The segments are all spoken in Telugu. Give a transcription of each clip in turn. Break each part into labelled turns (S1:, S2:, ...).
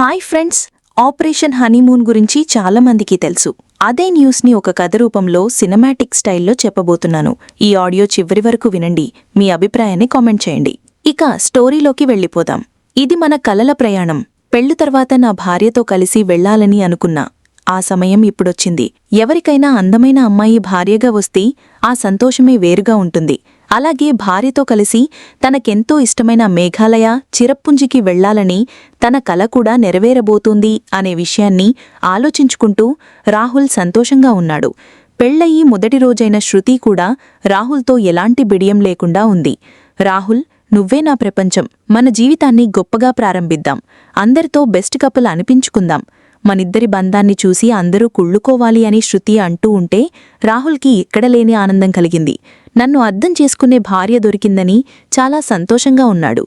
S1: హాయ్ ఫ్రెండ్స్ ఆపరేషన్ హనీమూన్ గురించి చాలామందికి తెలుసు. అదే న్యూస్ని ఒక కథ రూపంలో సినిమాటిక్ స్టైల్లో చెప్పబోతున్నాను. ఈ ఆడియో చివరి వరకు వినండి. మీ అభిప్రాయాన్ని కామెంట్ చేయండి. ఇక స్టోరీలోకి వెళ్ళిపోదాం. ఇది మన కలల ప్రయాణం. పెళ్ళి తర్వాత నా భార్యతో కలిసి వెళ్ళాలని అనుకున్నా. ఆ సమయం ఇప్పుడొచ్చింది. ఎవరికైనా అందమైన అమ్మాయి భార్యగా వస్తే ఆ సంతోషమే వేరుగా ఉంటుంది. అలాగే భార్యతో కలిసి తనకెంతో ఇష్టమైన మేఘాలయ చిరప్పుంజికి వెళ్ళాలని తన కల కూడా నెరవేరబోతుంది అనే విషయాన్ని ఆలోచించుకుంటూ రాహుల్ సంతోషంగా ఉన్నాడు. పెళ్ళయి మొదటి రోజైన శృతి కూడా రాహుల్తో ఎలాంటి బిడియం లేకుండా ఉంది. రాహుల్ నువ్వే నా ప్రపంచం. మన జీవితాన్ని గొప్పగా ప్రారంభిద్దాం. అందరితో బెస్ట్ కపుల్ అనిపించుకుందాం. మనిద్దరి బంధాన్ని చూసి అందరూ కుళ్ళుకోవాలి అని శృతి అంటూ ఉంటే రాహుల్కి ఎక్కడలేని ఆనందం కలిగింది. నన్ను అర్థం చేసుకునే భార్య దొరికిందని చాలా సంతోషంగా ఉన్నాడు.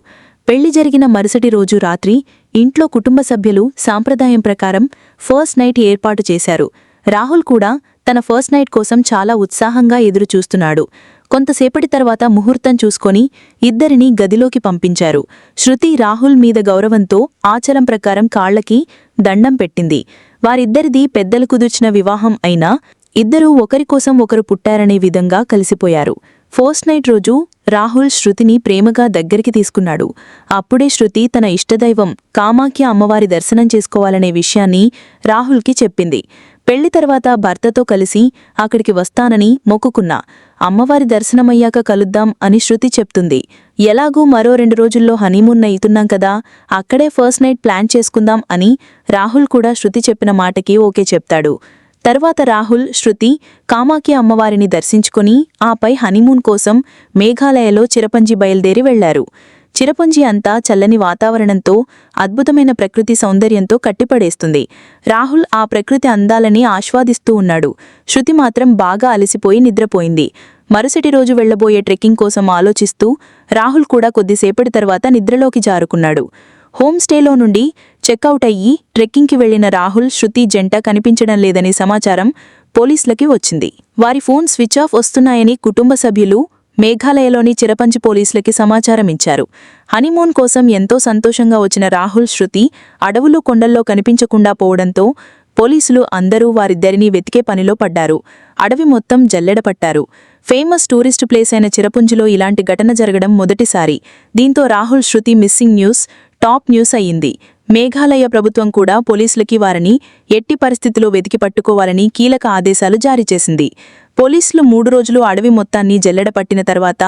S1: పెళ్ళి జరిగిన మరుసటి రోజు రాత్రి ఇంట్లో కుటుంబ సభ్యులు సాంప్రదాయం ప్రకారం ఫస్ట్ నైట్ ఏర్పాటు చేశారు. రాహుల్ కూడా తన ఫస్ట్ నైట్ కోసం చాలా ఉత్సాహంగా ఎదురుచూస్తున్నాడు. కొంతసేపటి తర్వాత ముహూర్తం చూసుకొని ఇద్దరినీ గదిలోకి పంపించారు. శృతి రాహుల్ మీద గౌరవంతో ఆచరం ప్రకారం కాళ్ళకి దండం పెట్టింది. వారిద్దరిది పెద్దలు కుదుర్చిన వివాహం అయినా ఇద్దరూ ఒకరికోసం ఒకరు పుట్టారనే విధంగా కలిసిపోయారు. ఫస్ట్ నైట్ రోజు రాహుల్ శృతిని ప్రేమగా దగ్గరికి తీసుకున్నాడు. అప్పుడే శృతి తన ఇష్టదైవం కామాఖ్య అమ్మవారి దర్శనం చేసుకోవాలనే విషయాన్ని రాహుల్కి చెప్పింది. పెళ్ళి తర్వాత భర్తతో కలిసి అక్కడికి వస్తానని మొక్కుకున్నా. అమ్మవారి దర్శనమయ్యాక కలుద్దాం అని శృతి చెప్తుంది. ఎలాగూ మరో రెండు రోజుల్లో హనీమూన్ అయితున్నాం కదా అక్కడే ఫస్ట్ నైట్ ప్లాన్ చేసుకుందాం అని రాహుల్ కూడా శృతి చెప్పిన మాటకి ఓకే చెప్తాడు. తర్వాత రాహుల్ శృతి కామాఖ్య అమ్మవారిని దర్శించుకుని ఆపై హనీమూన్ కోసం మేఘాలయలో చిరపంజి బయలుదేరి వెళ్ళారు. చిరపుంజి అంతా చల్లని వాతావరణంతో అద్భుతమైన ప్రకృతి సౌందర్యంతో కట్టిపడేస్తుంది. రాహుల్ ఆ ప్రకృతి అందాలని ఆస్వాదిస్తూ ఉన్నాడు. శృతి మాత్రం బాగా అలసిపోయి నిద్రపోయింది. మరుసటి రోజు వెళ్ళబోయే ట్రెక్కింగ్ కోసం ఆలోచిస్తూ రాహుల్ కూడా కొద్దిసేపటి తర్వాత నిద్రలోకి జారుకున్నాడు. హోమ్ స్టేలో నుండి చెక్అవుట్ అయ్యి ట్రెక్కింగ్కి వెళ్ళిన రాహుల్ శృతి జంట కనిపించడం లేదని సమాచారం పోలీసులకి వచ్చింది. వారి ఫోన్ స్విచ్ ఆఫ్ వస్తున్నాయని కుటుంబ సభ్యులు మేఘాలయలోని చిరపంచి పోలీసులకి సమాచారం ఇచ్చారు. హనీమూన్ కోసం ఎంతో సంతోషంగా వచ్చిన రాహుల్ శృతి అడవులు కొండల్లో కనిపించకుండా పోవడంతో పోలీసులు అందరూ వారిద్దరినీ వెతికే పనిలో పడ్డారు. అడవి మొత్తం జల్లెడపట్టారు ఫేమస్ టూరిస్టు ప్లేస్ అయిన చిరపుంజిలో ఇలాంటి ఘటన జరగడం మొదటిసారి. దీంతో Rahul Shruti missing news top news అయ్యింది. మేఘాలయ ప్రభుత్వం కూడా పోలీసులకి వారిని ఎట్టి పరిస్థితిలో వెతికి పట్టుకోవాలని కీలక ఆదేశాలు జారీ చేసింది. పోలీసులు మూడు రోజులు అడవి మొత్తాన్ని జల్లెడ పట్టిన తర్వాత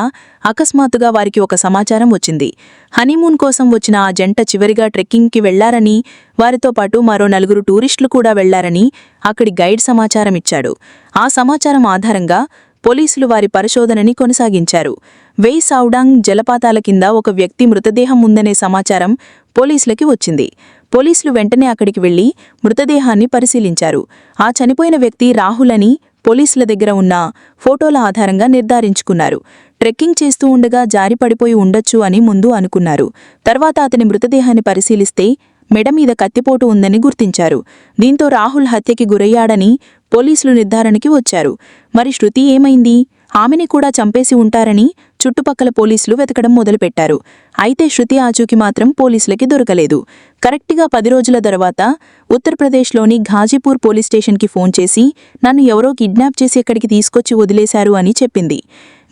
S1: అకస్మాత్తుగా వారికి ఒక సమాచారం వచ్చింది. హనీమూన్ కోసం వచ్చిన ఆ జంట చివరిగా ట్రెక్కింగ్కి వెళ్ళారని వారితో పాటు మరో నలుగురు టూరిస్టులు కూడా వెళ్ళారని అక్కడి గైడ్ సమాచారం ఇచ్చాడు ఆ సమాచారం ఆధారంగా పోలీసులు వారి పరిశోధనని కొనసాగించారు. వెయ్ సౌడాంగ్ జలపాతాల కింద ఒక వ్యక్తి మృతదేహం ఉందనే సమాచారం పోలీసులకి వచ్చింది. పోలీసులు వెంటనే అక్కడికి వెళ్ళి మృతదేహాన్ని పరిశీలించారు. ఆ చనిపోయిన వ్యక్తి రాహుల్ అని పోలీసుల దగ్గర ఉన్న ఫోటోల ఆధారంగా నిర్ధారించుకున్నారు. ట్రెక్కింగ్ చేస్తూ ఉండగా జారి పడిపోయి ఉండొచ్చు అని ముందు అనుకున్నారు. తర్వాత అతని మృతదేహాన్ని పరిశీలిస్తే మెడ మీద కత్తిపోటు ఉందని గుర్తించారు. దీంతో రాహుల్ హత్యకి గురయ్యాడని పోలీసులు నిర్ధారణకి వచ్చారు. మరి శృతి ఏమైంది? ఆమెని కూడా చంపేసి ఉంటారని చుట్టుపక్కల పోలీసులు వెతకడం మొదలుపెట్టారు. అయితే శృతి ఆచూకి మాత్రం పోలీసులకి దొరకలేదు. కరెక్ట్గా పది రోజుల తర్వాత ఉత్తరప్రదేశ్లోని ఘాజీపూర్ పోలీస్ స్టేషన్కి ఫోన్ చేసి నన్ను ఎవరో కిడ్నాప్ చేసి ఇక్కడికి తీసుకొచ్చి వదిలేశారు అని చెప్పింది.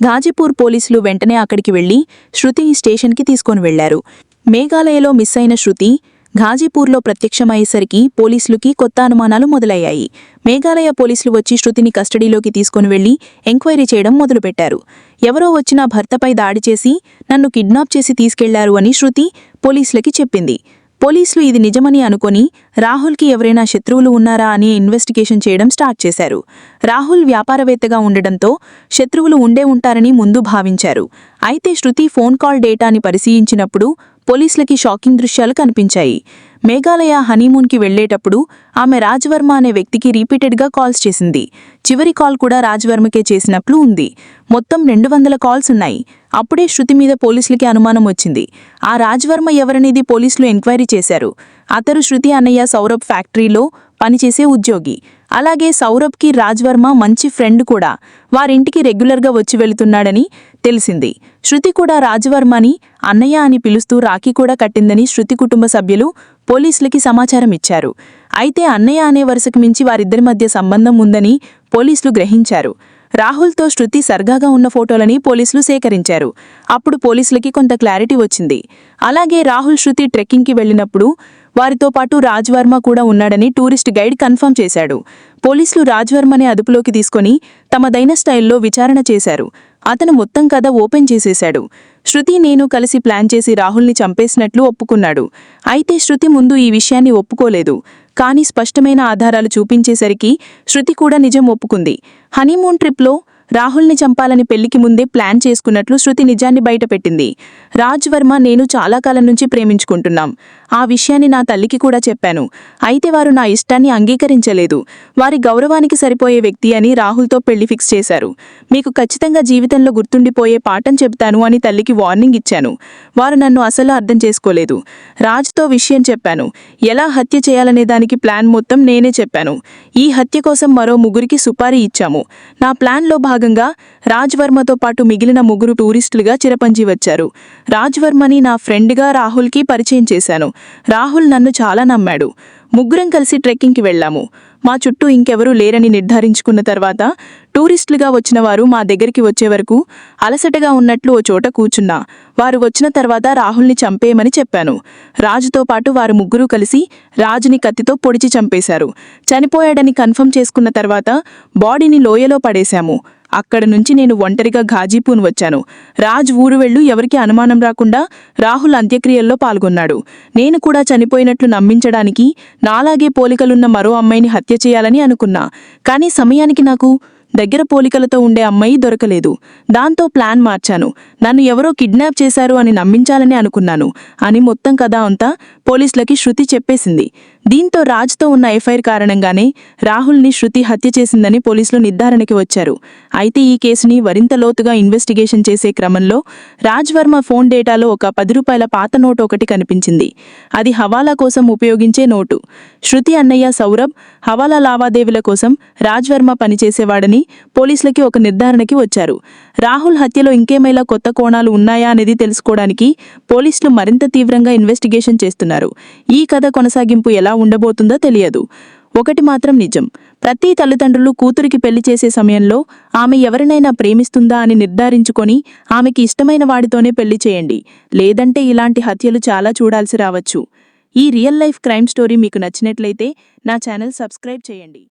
S1: ఘాజీపూర్ పోలీసులు వెంటనే అక్కడికి వెళ్ళి శృతి స్టేషన్కి తీసుకొని వెళ్ళారు. మేఘాలయలో మిస్ అయిన శృతి ఘాజీపూర్లో ప్రత్యక్షమయ్యేసరికి పోలీసులకి కొత్త అనుమానాలు మొదలయ్యాయి. మేఘాలయ పోలీసులు వచ్చి శృతిని కస్టడీలోకి తీసుకుని వెళ్ళి ఎంక్వైరీ చేయడం మొదలుపెట్టారు. ఎవరో వచ్చిన భర్తపై దాడి చేసి నన్ను కిడ్నాప్ చేసి తీసుకెళ్ళారు అని శృతి పోలీసులకి చెప్పింది. పోలీసులు ఇది నిజమని అనుకొని రాహుల్కి ఎవరైనా శత్రువులు ఉన్నారా అని ఇన్వెస్టిగేషన్ చేయడం స్టార్ట్ చేశారు. రాహుల్ వ్యాపారవేత్తగా ఉండడంతో శత్రువులు ఉండే ఉంటారని ముందు భావించారు. అయితే శృతి ఫోన్ కాల్ డేటాని పరిశీలించినప్పుడు పోలీసులకి షాకింగ్ దృశ్యాలు కనిపించాయి. మేఘాలయ హనీమూన్కి వెళ్ళేటప్పుడు ఆమె రాజవర్మ అనే వ్యక్తికి రీపీటెడ్గా కాల్స్ చేసింది. చివరి కాల్ కూడా రాజవర్మకే చేసినట్లు ఉంది. మొత్తం రెండు వందల కాల్స్ ఉన్నాయి. అప్పుడే శృతి మీద పోలీసులకి అనుమానం వచ్చింది. ఆ రాజవర్మ ఎవరనేది పోలీసులు ఎంక్వైరీ చేశారు. అతడు శృతి అన్నయ్య సౌరభ్ ఫ్యాక్టరీలో పనిచేసే ఉద్యోగి. అలాగే సౌరభ్కి రాజ్వర్మ మంచి ఫ్రెండ్ కూడా. వారింటికి రెగ్యులర్గా వచ్చి వెళుతున్నాడని తెలిసింది. శృతి కూడా రాజవర్మని అన్నయ్య అని పిలుస్తూ రాఖీ కూడా కట్టిందని శృతి కుటుంబ సభ్యులు పోలీసులకి సమాచారం ఇచ్చారు. అయితే అన్నయ్య అనే వరుసకు మించి వారిద్దరి మధ్య సంబంధం ఉందని పోలీసులు గ్రహించారు. రాహుల్తో శృతి సరదాగా ఉన్న ఫోటోలని పోలీసులు సేకరించారు. అప్పుడు పోలీసులకి కొంత క్లారిటీ వచ్చింది. అలాగే రాహుల్ శృతి ట్రెక్కింగ్కి వెళ్ళినప్పుడు వారితో పాటు రాజ్వర్మ కూడా ఉన్నాడని టూరిస్ట్ గైడ్ కన్ఫర్మ్ చేశాడు. పోలీసులు రాజ్వర్మని అదుపులోకి తీసుకొని తమదైన స్టైల్లో విచారణ చేశారు. అతను మొత్తం కథ ఓపెన్ చేసేశాడు. శృతి నేను కలిసి ప్లాన్ చేసి రాహుల్ని చంపేసినట్లు ఒప్పుకున్నాడు. అయితే శృతి ముందు ఈ విషయాన్ని ఒప్పుకోలేదు. కానీ స్పష్టమైన ఆధారాలు చూపించేసరికి శృతి కూడా నిజం ఒప్పుకుంది. హనీమూన్ ట్రిప్లో రాహుల్ని చంపాలని పెళ్ళికి ముందే ప్లాన్ చేసుకున్నట్లు శృతి నిజాన్ని బయటపెట్టింది. రాజ్ వర్మ నేను చాలా కాలం నుంచి ప్రేమించుకుంటున్నాం. ఆ విషయాన్ని నా తల్లికి కూడా చెప్పాను. అయితే వారు నా ఇష్టాన్ని అంగీకరించలేదు. వారి గౌరవానికి సరిపోయే వ్యక్తి అని రాహుల్తో పెళ్ళి ఫిక్స్ చేశారు. మీకు ఖచ్చితంగా జీవితంలో గుర్తుండిపోయే పాఠం చెప్తాను అని తల్లికి వార్నింగ్ ఇచ్చాను. వారు నన్ను అసలు అర్థం చేసుకోలేదు. రాజ్తో విషయం చెప్పాను. ఎలా హత్య చేయాలనే దానికి ప్లాన్ మొత్తం నేనే చెప్పాను. ఈ హత్య కోసం మరో ముగ్గురికి సుపారీ ఇచ్చాము. నా ప్లాన్లో భాగంగా రాజ్వర్మతో పాటు మిగిలిన ముగ్గురు టూరిస్టులుగా చిరపంజి వచ్చారు. రాజ్వర్మని నా ఫ్రెండ్గా రాహుల్కి పరిచయం చేశాను. రాహుల్ నన్ను చాలా నమ్మాడు. ముగ్గురం కలిసి ట్రెక్కింగ్కి వెళ్ళాము. మా చుట్టూ ఇంకెవరూ లేరని నిర్ధారించుకున్న తర్వాత టూరిస్టులుగా వచ్చిన వారు మా దగ్గరికి వచ్చే వరకు అలసటగా ఉన్నట్లు ఓ చోట కూర్చున్నా. వారు వచ్చిన తర్వాత రాహుల్ని చంపేయమని చెప్పాను. రాజుతో పాటు వారు ముగ్గురూ కలిసి రాజుని కత్తితో పొడిచి చంపేశారు. చనిపోయాడని కన్ఫర్మ్ చేసుకున్న తర్వాత బాడీని లోయలో పడేశాము. అక్కడ నుంచి నేను ఒంటరిగా ఘాజీపూన్ వచ్చాను. రాజ్ ఊరు వెళ్ళు ఎవరికీ అనుమానం రాకుండా రాహుల్ అంత్యక్రియల్లో పాల్గొన్నాడు. నేను కూడా చనిపోయినట్లు నమ్మించడానికి నాలాగే పోలికలున్న మరో అమ్మాయిని హత్య చేయాలని అనుకున్నా. కానీ సమయానికి నాకు దగ్గర పోలికలతో ఉండే అమ్మాయి దొరకలేదు. దాంతో ప్లాన్ మార్చాను. నన్ను ఎవరో కిడ్నాప్ చేశారు అని నమ్మించాలని అనుకున్నాను. అని మొత్తం కథ అంతా పోలీసులకి శృతి చెప్పేసింది. దీంతో రాజ్తో ఉన్న ఎఫ్ఐఆర్ కారణంగానే రాహుల్ని శృతి హత్య చేసిందని పోలీసులు నిర్ధారణకి వచ్చారు. అయితే ఈ కేసుని మరింత లోతుగా ఇన్వెస్టిగేషన్ చేసే క్రమంలో రాజ్వర్మ ఫోన్ డేటాలో ఒక పది రూపాయల పాత నోటు ఒకటి కనిపించింది. అది హవాలా కోసం ఉపయోగించే నోటు. శృతి అన్నయ్య సౌరభ్ హవాలా లావాదేవీల కోసం రాజ్వర్మ పనిచేసేవాడని పోలీసులకి ఒక నిర్ధారణకి వచ్చారు. రాహుల్ హత్యలో ఇంకేమైనా కొత్త కోణాలు ఉన్నాయా అనేది తెలుసుకోవడానికి పోలీసులు మరింత తీవ్రంగా ఇన్వెస్టిగేషన్ చేస్తున్నారు. ఈ కథ కొనసాగింపు ఎలా ఎలా ఉండబోతుందో తెలియదు. ఒకటి మాత్రం నిజం. ప్రతి తల్లిదండ్రులు కూతురికి పెళ్ళి చేసే సమయంలో ఆమె ఎవరినైనా ప్రేమిస్తుందా అని నిర్ధారించుకొని ఆమెకి ఇష్టమైన వాడితోనే పెళ్ళి చేయండి. లేదంటే ఇలాంటి హత్యలు చాలా చూడాల్సి రావచ్చు. ఈ రియల్ లైఫ్ క్రైమ్ స్టోరీ మీకు నచ్చినట్లయితే నా ఛానల్ సబ్స్క్రైబ్ చేయండి.